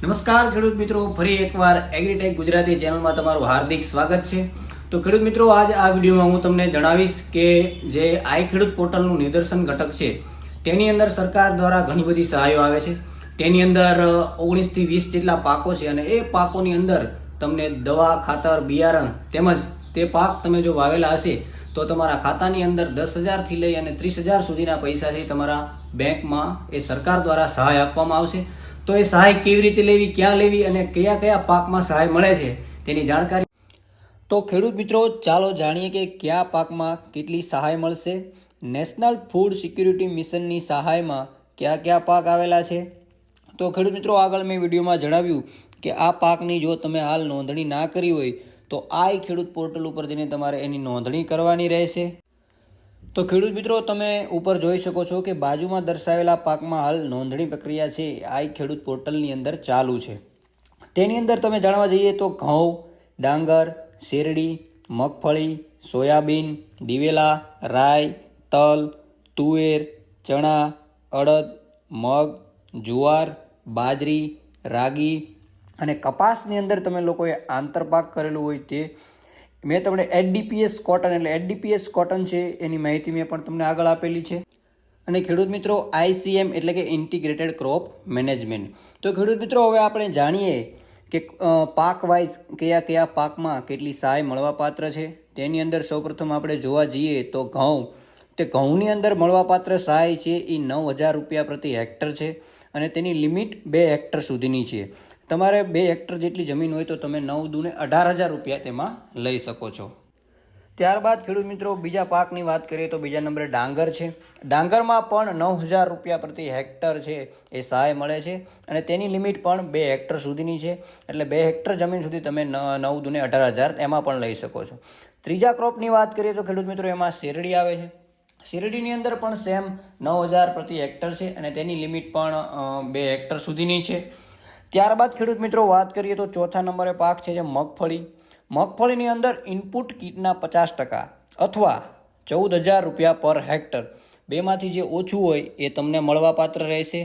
નમસ્કાર, ખેડૂત મિત્રો. ફરી એકવાર એગ્રીટેક ગુજરાતી ચેનલમાં તમારું હાર્દિક સ્વાગત છે. તો ખેડૂત મિત્રો, આજ આ વિડીયોમાં હું તમને જણાવીશ કે જે આઈ ખેડૂત પોર્ટલનું નિદર્શન ઘટક છે, તેની અંદર સરકાર દ્વારા ઘણી બધી સહાયો આવે છે. તેની અંદર ઓગણીસથી વીસ જેટલા પાકો છે અને એ પાકોની અંદર તમને દવા, ખાતર, બિયારણ તેમજ તે પાક તમે જો વાવેલા હશે, તો તમારા ખાતાની અંદર દસ હજારથી લઈ અને ત્રીસ હજાર સુધીના પૈસાથી તમારા બેંકમાં એ સરકાર દ્વારા સહાય આપવામાં આવશે. તો એ સહાય કેવી રીતે લેવી, ક્યાં લેવી અને કયા કયા પાકમાં સહાય મળે છે તેની જાણકારી તો ખેડૂત મિત્રો, ચાલો જાણીએ કે કયા પાકમાં કેટલી સહાય મળશે. નેશનલ ફૂડ સિક્યુરિટી મિશનની સહાયમાં કયા કયા પાક આવેલા છે. તો ખેડૂત મિત્રો, આગળ મેં વિડીયોમાં જણાવ્યું કે આ પાકની જો તમે હાલ નોંધણી ના કરી હોય, તો આ ખેડૂત પોર્ટલ ઉપર જઈને તમારે એની નોંધણી કરવાની રહેશે. તો ખેડૂત મિત્રો, તમે ઉપર જોઈ શકો છો કે બાજુમાં દર્શાવેલા પાકમાં હાલ નોંધણી પ્રક્રિયા છે. આ ખેડૂત પોર્ટલની અંદર ચાલુ છે. તેની અંદર તમે જાણવા જઈએ તો ઘઉં, ડાંગર, શેરડી, મગફળી, સોયાબીન, દિવેલા, રાઈ, તલ, તુવેર, ચણા, અડદ, મગ, જુવાર, બાજરી, રાગી અને કપાસની અંદર તમે લોકોએ આંતરપાક કરેલું હોય તે મેં તમને એડીપીએસ કોટન એટલે એડીપીએસ કોટન છે, એની માહિતી મેં પણ તમને આગળ આપેલી છે. અને ખેડૂત મિત્રો આઈસીએમ એટલે કે ઇન્ટિગ્રેટેડ ક્રોપ મેનેજમેન્ટ તો ખેડૂત મિત્રો, હવે આપણે જાણીએ કે પાક વાઇઝ કયા કયા પાકમાં કેટલી સહાય મળવાપાત્ર છે. તેની અંદર સૌપ્રથમ આપણે જોવા જઈએ તો ઘઉં. તે ઘઉંની અંદર મળવાપાત્ર સહાય છે એ નવ હજાર રૂપિયા પ્રતિ હેક્ટર છે અને તેની લિમિટ બે હેક્ટર સુધીની છે. તમારે બે હેક્ટર જેટલી જમીન હોય તો તમે નવ દૂને અઢાર હજાર રૂપિયા તેમાં લઈ શકો છો. ત્યારબાદ ખેડૂત મિત્રો, બીજા પાકની વાત કરીએ તો બીજા નંબરે ડાંગર છે. ડાંગરમાં પણ નવ હજાર રૂપિયા પ્રતિ હેક્ટર છે એ સહાય મળે છે અને તેની લિમિટ પણ બે હેક્ટર સુધીની છે. એટલે બે હેક્ટર જમીન સુધી તમે નવ દૂને અઢાર હજાર એમાં પણ લઈ શકો છો. ત્રીજા ક્રોપની વાત કરીએ તો ખેડૂત મિત્રો, એમાં શેરડી આવે છે. શેરડીની અંદર પણ સેમ નવ હજાર પ્રતિ હેક્ટર છે અને તેની લિમિટ પણ બે હેક્ટર સુધીની છે. ત્યારબાદ ખેડૂત મિત્રો વાત કરીએ તો ચોથા નંબરે પાક છે જે મગફળી. મગફળીની અંદર ઇનપુટ કીટના પચાસ ટકા અથવા ચૌદ હજાર રૂપિયા પર હેક્ટર. બેમાંથી જે ઓછું હોય એ તમને મળવાપાત્ર રહેશે.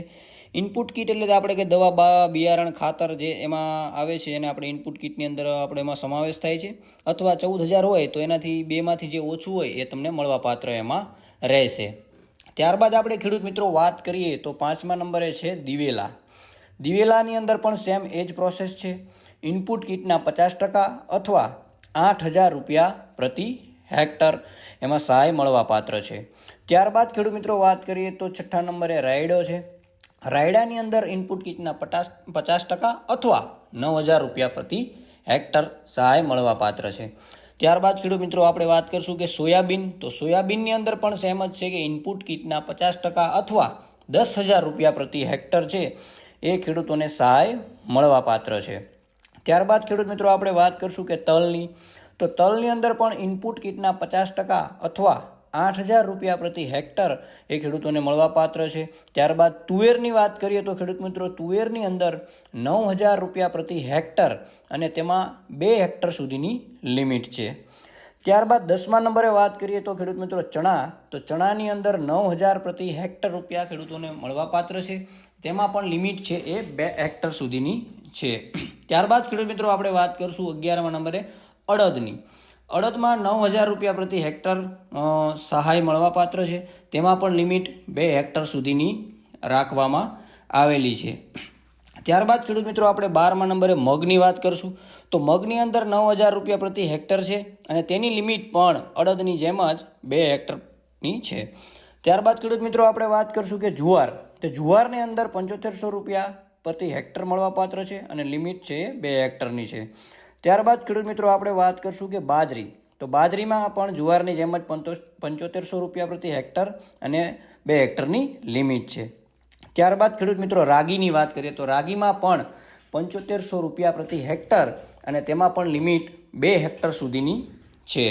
ઇનપુટ કીટ એટલે આપણે કે દવા બા બિયારણ ખાતર જે એમાં આવે છે એને આપણે ઇનપુટ કીટની અંદર આપણે એમાં સમાવેશ થાય છે. અથવા ચૌદ હજાર હોય તો એનાથી બેમાંથી જે ઓછું હોય એ તમને મળવાપાત્ર એમાં રહેશે. ત્યારબાદ આપણે ખેડૂત મિત્રો વાત કરીએ તો પાંચમા નંબરે છે દિવેલા. દિવેલાની અંદર પણ સેમ એ જ પ્રોસેસ છે. ઇનપુટ કીટના પચાસ ટકા અથવા આઠ હજાર રૂપિયા પ્રતિ હેક્ટર એમાં સહાય મળવાપાત્ર છે. ત્યારબાદ ખેડૂત મિત્રો વાત કરીએ તો છઠ્ઠા નંબરે રાયડો છે. રાયડાની અંદર ઇનપુટ કીટના પચાસ પચાસ ટકા અથવા નવ હજાર રૂપિયા પ્રતિ હેક્ટર સહાય મળવાપાત્ર છે. ત્યારબાદ ખેડૂત મિત્રો આપણે વાત કરીશું કે સોયાબીન. તો સોયાબીનની અંદર પણ સેમ જ છે કે ઇનપુટ કીટના પચાસ ટકા અથવા દસ હજાર રૂપિયા પ્રતિ હેક્ટર છે. એ ખેડૂતોને સહાય મળવાપાત્ર છે. ત્યારબાદ ખેડૂત મિત્રો આપણે વાત કરીશું કે તલની. તો તલની અંદર પણ ઇનપુટ કીટના પચાસ ટકા અથવા આઠ હજાર રૂપિયા પ્રતિ હેક્ટર એ ખેડૂતોને મળવાપાત્ર છે. ત્યારબાદ તુવેરની વાત કરીએ તો ખેડૂત મિત્રો તુવેરની અંદર નવ હજાર રૂપિયા પ્રતિ હેક્ટર અને તેમાં બે હેક્ટર સુધીની લિમિટ છે. ત્યારબાદ દસમા નંબરે વાત કરીએ તો ખેડૂત મિત્રો ચણા. તો ચણાની અંદર નવ હજાર પ્રતિ હેક્ટર રૂપિયા ખેડૂતોને મળવાપાત્ર છે. તેમાં પણ લિમિટ છે એ બે હેક્ટર સુધીની છે. ત્યારબાદ ખેડૂત મિત્રો આપણે વાત કરીશું અગિયારમા નંબરે અડદની. અડદમાં નવ હજાર રૂપિયા પ્રતિ હેક્ટર સહાય મળવાપાત્ર છે. તેમાં પણ લિમિટ બે હેક્ટર સુધીની રાખવામાં આવેલી છે. ત્યારબાદ ખેડૂત મિત્રો આપણે બારમા નંબરે મગની વાત કરીશું. તો મગની અંદર નવ હજાર રૂપિયા પ્રતિ હેક્ટર છે અને તેની લિમિટ પણ અડદની જેમ જ બે હેક્ટરની છે. ત્યારબાદ ખેડૂત મિત્રો આપણે વાત કરીશું કે જુવાર. તો જુવારની અંદર પંચોતેરસો રૂપિયા પ્રતિ હેક્ટર મળવાપાત્ર છે અને લિમિટ છે બે હેક્ટરની છે. ત્યારબાદ ખેડૂત મિત્રો, આપણે વાત કરીશું કે બાજરી. તો બાજરીમાં પણ જુવારની જેમ જ પંચો પંચોતેરસો રૂપિયા પ્રતિ હેક્ટર અને બે હેક્ટરની લિમિટ છે. ત્યારબાદ ખેડૂત મિત્રો, રાગીની વાત કરીએ તો રાગીમાં પણ પંચોતેરસો રૂપિયા પ્રતિ હેક્ટર અને તેમાં પણ લિમિટ બે હેક્ટર સુધીની છે.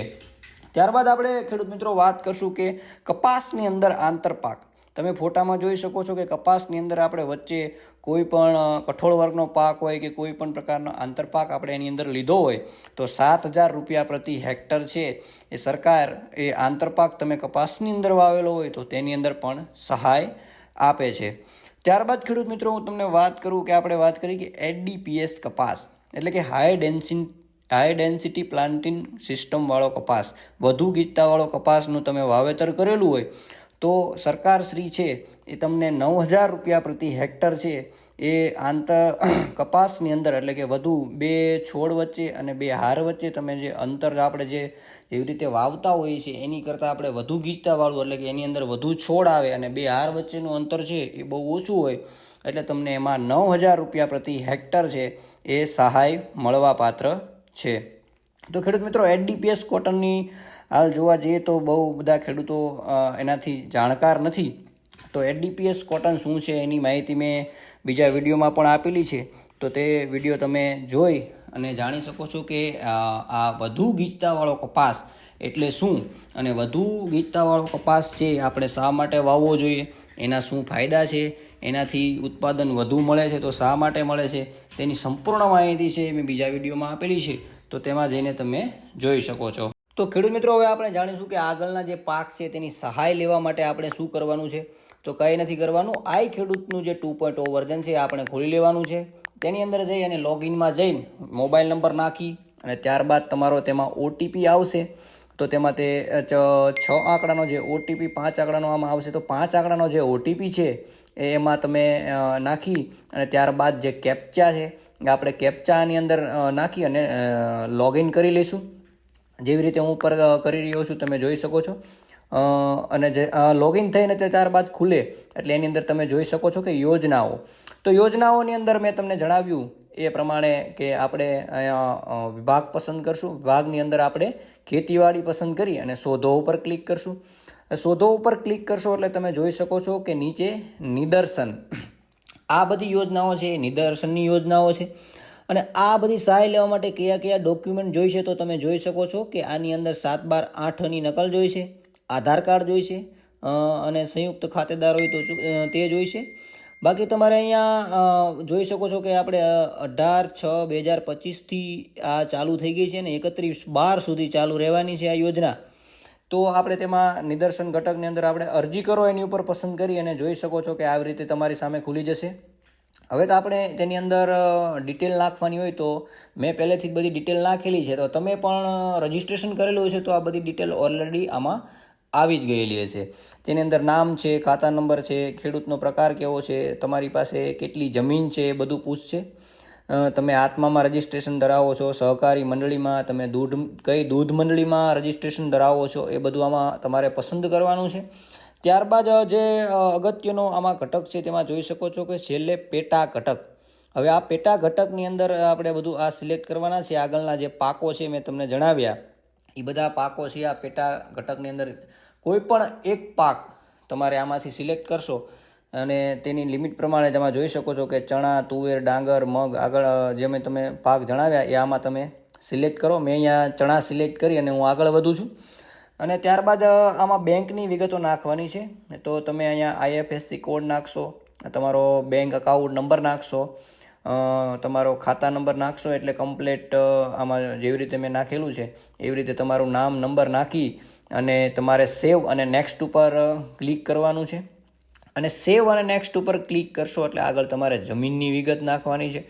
ત્યારબાદ આપણે ખેડૂત મિત્રો વાત કરશું કે કપાસની અંદર આંતરપાક. તમે ફોટામાં જોઈ શકો છો કે કપાસની અંદર આપણે વચ્ચે કોઈ પણ કઠોળ વર્ગનો પાક હોય કે કોઈ પણ પ્રકારનો આંતરપાક આપણે એની અંદર લીધો હોય, તો સાત હજાર રૂપિયા પ્રતિ હેક્ટર છે. એ સરકાર એ આંતરપાક તમે કપાસની અંદર વાવેલો હોય તો તેની અંદર પણ સહાય આપે છે. ત્યારબાદ ખેડૂત મિત્રો, હું તમને વાત કરું કે આપણે વાત કરી કે એડીપીએસ કપાસ, એટલે કે high density high density planting સિસ્ટમવાળો કપાસ, વધુ ગીચતાવાળો કપાસનું તમે વાવેતર કરેલું હોય તો સરકારશ્રી છે, એ તમને નવ હજાર રૂપિયા પ્રતિ હેક્ટર છે, એ આંતર કપાસની અંદર એટલે કે વધુ બે છોડ વચ્ચે અને બે હાર વચ્ચે તમે જે અંતર આપણે જે, જેવી રીતે વાવતા હોઈએ છીએ, એની કરતાં આપણે વધુ ગીચતાવાળું એટલે કે એની અંદર વધુ છોડ આવે અને બે હાર વચ્ચેનું અંતર છે, એ બહુ ઓછું હોય, એટલે તમને એમાં નવ હજાર રૂપિયા પ્રતિ હેક્ટર છે, એ સહાય મળવા પાત્ર છે. તો ખેડૂત મિત્રો એડીપીએસ કોટનની હાલ જોવા જઈએ તો બહુ બધા ખેડૂતો એનાથી જાણકાર નથી. તો એડીપીએસ કોટન શું છે એની માહિતી મેં બીજા વિડીયોમાં પણ આપેલી છે. તો તે વીડિયો તમે જોઈ અને જાણી શકો છો કે આ વધુ ગીચતાવાળો કપાસ એટલે શું? અને વધુ ગીચતાવાળો કપાસ છે આપણે શા માટે વાવવો જોઈએ? એના શું ફાયદા છે? એનાથી ઉત્પાદન વધુ મળે છે તો શા માટે મળે છે? તેની સંપૂર્ણ માહિતી છે મેં બીજા વિડીયોમાં આપેલી છે. તો તેમાં જઈને તમે જોઈ શકો છો. તો ખેડૂત મિત્રો, હવે આપણે જાણીશું કે આગળના જે પાક છે તેની સહાય લેવા માટે આપણે શું કરવાનું છે. તો કંઈ નથી કરવાનું. આઈ ખેડૂતનું જે ટુ પોઈન્ટ ઓ વર્ઝન છે આપણે ખોલી લેવાનું છે. તેની અંદર જઈ અને લોગિનમાં જઈને મોબાઈલ નંબર નાખી અને ત્યારબાદ તમારો તેમાં ઓટીપી આવશે. તો તેમાં તે છ આંકડાનો જે ઓટીપી, પાંચ આંકડાનો આમાં આવશે. તો પાંચ આંકડાનો જે ઓટીપી છે એમાં તમે નાખી અને ત્યારબાદ જે કેપ્ચા છે આપણે કેપ્ચાની અંદર નાખી અને લોગિન કરી લઈશું. જેવી રીતે હું ઉપર કરી રહ્યો છું, તમે જોઈ શકો છો. અને જે લોગિન થઈને તે ત્યારબાદ ખુલે, એટલે એની અંદર તમે જોઈ શકો છો કે યોજનાઓ. તો યોજનાઓની અંદર મેં તમને જણાવ્યું એ પ્રમાણે કે આપણે અહીંયા વિભાગ પસંદ કરશું. વિભાગની અંદર આપણે ખેતીવાડી પસંદ કરી અને શોધો ઉપર ક્લિક કરશું. શોધો ઉપર ક્લિક કરશો એટલે તમે જોઈ શકો છો કે નીચે નિદર્શન. આ બધી યોજનાઓ છે, એ નિદર્શનની યોજનાઓ છે. અને આ બધી સહાય લેવા માટે કયા કયા ડોક્યુમેન્ટ જોઈશે તો તમે જોઈ શકો છો કે આની અંદર સાત બાર આઠની નકલ જોઈશે આધાર કાર્ડ જોઈશે અને સંયુક્ત ખાતેદાર હોય તો તે જોઈશે બાકી તમારે અહીંયા જોઈ શકો છો કે આપણે અઢાર છ બે હજાર પચીસથી આ ચાલુ થઈ ગઈ છે અને એકત્રીસ બાર સુધી ચાલુ રહેવાની છે આ યોજના. તો આપણે તેમાં નિદર્શન ઘટકની અંદર આપણે અરજી કરો, એની ઉપર પસંદ કરી અને જોઈ શકો છો કે આવી રીતે તમારી સામે ખુલી જશે. હવે તો આપણે તેની અંદર ડિટેલ નાખવાની હોય તો મેં પહેલેથી જ બધી ડિટેલ નાખેલી છે. તો તમે પણ રજિસ્ટ્રેશન કરેલું હશે તો આ બધી ડિટેલ ઓલરેડી આમાં આવી જ ગયેલી હશે. તેની અંદર નામ છે, ખાતા નંબર છે, ખેડૂતનો પ્રકાર કેવો છે, તમારી પાસે કેટલી જમીન છે, એ બધું પૂછશે. તમે આત્મામાં રજિસ્ટ્રેશન ધરાવો છો, સહકારી મંડળીમાં તમે દૂધ, કઈ દૂધ મંડળીમાં રજિસ્ટ્રેશન ધરાવો છો, એ બધું આમાં તમારે પસંદ કરવાનું છે. ત્યારબાદ જે અગત્યનો આમાં ઘટક છે, તેમાં જોઈ શકો છો કે છેલ્લે પેટા ઘટક. હવે આ પેટા ઘટકની અંદર આપણે બધું આ સિલેક્ટ કરવાના છે આગળના જે પાકો છે, મેં તમને જણાવ્યા. એ બધા પાકો છે, આ પેટા ઘટકની અંદર કોઈ પણ એક પાક તમારે આમાંથી સિલેક્ટ કરશો અને તેની લિમિટ પ્રમાણે તમે જોઈ શકો છો કે ચણા, તુવેર, ડાંગર, મગ આગળ જે મેં તમે પાક જણાવ્યા, એ આમાં તમે સિલેક્ટ કરો. મેં અહીંયા ચણા સિલેક્ટ કરી અને હું આગળ વધું છું. અને ત્યારબાદ આમાં બેંકની વિગતો નાખવાની છે. તો તમે અહીંયા આઈએફએસસી કોડ નાખશો, તમારો બેંક અકાઉન્ટ નંબર નાખશો તમારો ખાતા નંબર નાખશો, એટલે કમ્પ્લેટ આમાં જેવી રીતે મેં નાખેલું છે, એવી રીતે તમારું નામ નંબર નાખી અને તમારે સેવ અને નેક્સ્ટ ઉપર ક્લિક કરવાનું છે. અને સેવ અને નેક્સ્ટ ઉપર ક્લિક કરશો એટલે આગળ તમારે જમીનની વિગત નાખવાની છે.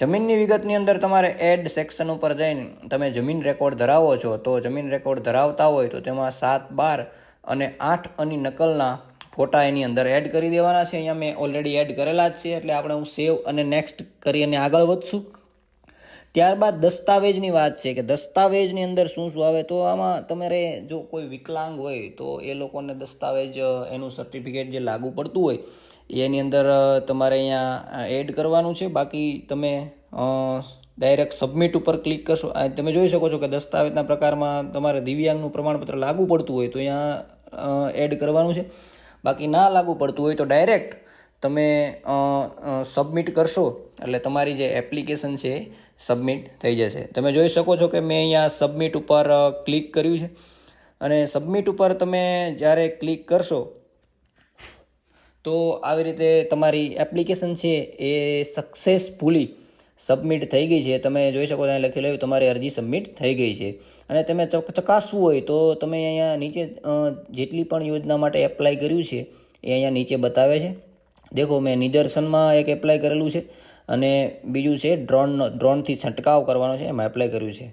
જમીનની વિગતની અંદર તમારે એડ સેક્શન ઉપર જઈને તમે જમીન રેકોર્ડ ધરાવો છો, તો જમીન રેકોર્ડ ધરાવતા હોય તો તેમાં સાત, બાર અને આઠ અની નકલના ફોટા એની અંદર એડ કરી દેવાના છે. અહીંયા મેં ઓલરેડી એડ કરેલા જ છે, એટલે આપણે હું સેવ અને નેક્સ્ટ કરી અને આગળ વધશું. ત્યારબાદ દસ્તાવેજની વાત છે કે દસ્તાવેજની અંદર શું શું આવે, તો આમાં તમારે જો કોઈ વિકલાંગ હોય, તો એ લોકોને દસ્તાવેજ એનું સર્ટિફિકેટ જે લાગુ પડતું હોય, એની અંદર તમારે અહીંયા એડ કરવાનું છે. બાકી તમે ડાયરેક્ટ સબમિટ ઉપર ક્લિક કરશો. તમે જોઈ શકો છો કે દસ્તાવેજના પ્રકારમાં તમારે દિવ્યાંગનું પ્રમાણપત્ર લાગુ પડતું હોય, તો અહીંયા એડ કરવાનું છે. બાકી ના લાગુ પડતું હોય, તો ડાયરેક્ટ તમે સબમિટ કરશો. એટલે તમારી જે એપ્લિકેશન છે સબમિટ થઈ જશે. તમે જોઈ શકો છો કે મેં અહીંયા સબમિટ ઉપર ક્લિક કર્યું છે. અને સબમિટ ઉપર તમે જ્યારે ક્લિક કરશો તો આવી રીતે તમારી એપ્લિકેશન છે એ સક્સેસફુલી સબમિટ થઈ ગઈ છે. તમે જોઈ શકો અહીં લખેલું હોય, તમારી અરજી સબમિટ થઈ ગઈ છે. અને તમે ચક- ચકાસવું હોય તો તમે અહીંયા નીચે જેટલી પણ યોજના માટે એપ્લાય કર્યું છે એ અહીંયા નીચે બતાવે છે. દેખો મેં નિદર્શનમાં એક એપ્લાય કરેલું છે. અને બીજું છે ડ્રોન ડ્રોનથી છંટકાવ કરવાનો છે એમાં એપ્લાય કર્યું છે.